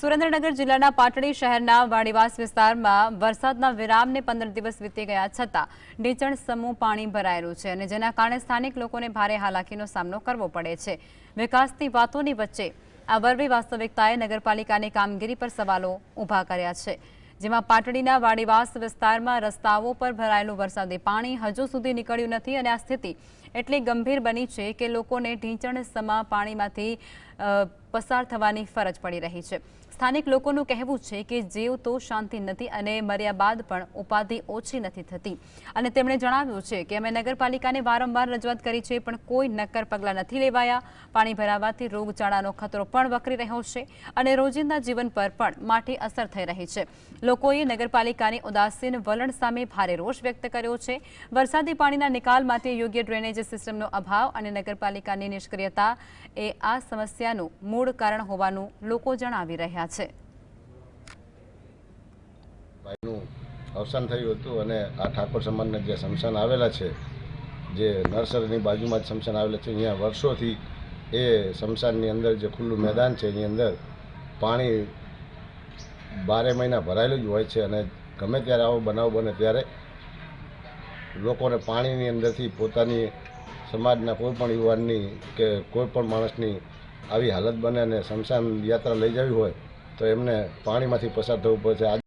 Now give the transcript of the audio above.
સુરેન્દ્રનગર જિલ્લાના પાટડી શહેરના વાડીવાસ વિસ્તારમાં વરસાદના વિરામને 15 દિવસ વીતી ગયા છતાં ઢેચણ સમુ પાણી ભરાયેલું છે અને જેના કારણે સ્થાનિક લોકોએ ભારે હાલાકીનો સામનો કરવો પડ્યો છે. વિકાસની વાતોની વચ્ચે આ વર્વી વાસ્તવિકતાએ નગરપાલિકાને કામગીરી પર સવાલો ઊભા કર્યા છે. જેમાં પાટડીના વાડીવાસ વિસ્તારમાં રસ્તાઓ પર ભરાયેલું વરસાદી પાણી હજુ સુધી નીકળ્યું નથી અને આ સ્થિતિ એટલી ગંભીર બની છે કે લોકોને ઢેચણ સમા પાણીમાંથી વસાર થવાની ફરજ પડી રહી છે સ્થાનિક લોકોનું કહેવું છે કે જો તો શાંતિ નદી અને મરિયાબાદ પણ ઉપાધી ઓછી ન હતી હતી અને તેમણે જણાવ્યું છે કે અમે નગરપાલિકાને વારંવાર રજૂઆત કરી છે પણ કોઈ નકર પગલા નથી લેવાયા પાણી ભરાવાથી રોગચાળાનો ખતરો પણ વકરી રહ્યો છે અને રોજિંદા જીવન પર પણ માઠી અસર થઈ રહી છે લોકોએ નગરપાલિકાને ઉદાસીન વલણ સામે ભારે રોષ વ્યક્ત કર્યો છે વરસાદી પાણીના નિકાલ માટે યોગ્ય ડ્રેનેજ સિસ્ટમનો અભાવ અને નગરપાલિકાની નિષ્ક્રિયતા એ આ સમસ્યાનો મૂળ કારણ હોવાનું લોકો જણાવી રહ્યા છે અવસાન થયું હતું અને આ ઠાકોર સમાજના જે શમશાન આવેલા છે જે નર્સરીની બાજુમાં જ શમશાન આવેલા છે અહીંયા વર્ષોથી એ શમશાનની અંદર જે ખુલ્લું મેદાન છે એની અંદર પાણી બારે મહિના ભરાયેલું જ હોય છે અને ગમે ત્યારે આવો બનાવ બને ત્યારે લોકોને પાણીની અંદરથી પોતાની સમાજના કોઈ પણ યુવાનની કે કોઈ પણ માણસની આવી હાલત બને અને શમશાન યાત્રા લઈ જવી હોય તો એમને પાણીમાંથી પસાર થવું પડશે